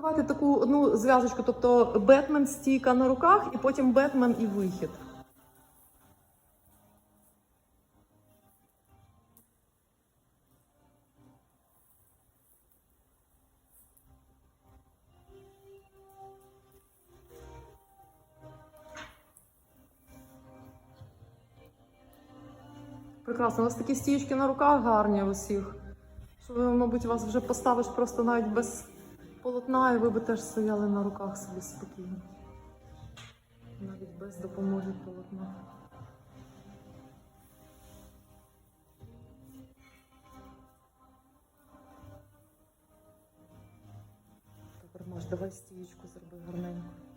давайте таку одну зв'язочку, тобто Бетмен стійка на руках, і потім Бетмен і вихід. Прекрасно, у вас такі стічки на руках гарні у всіх. Що мабуть, вас вже поставиш просто навіть без полотна, і ви би теж стояли на руках собі спокійно. Навіть без допомоги полотна. Добре, Маш, давай стієчку зроби гарненько.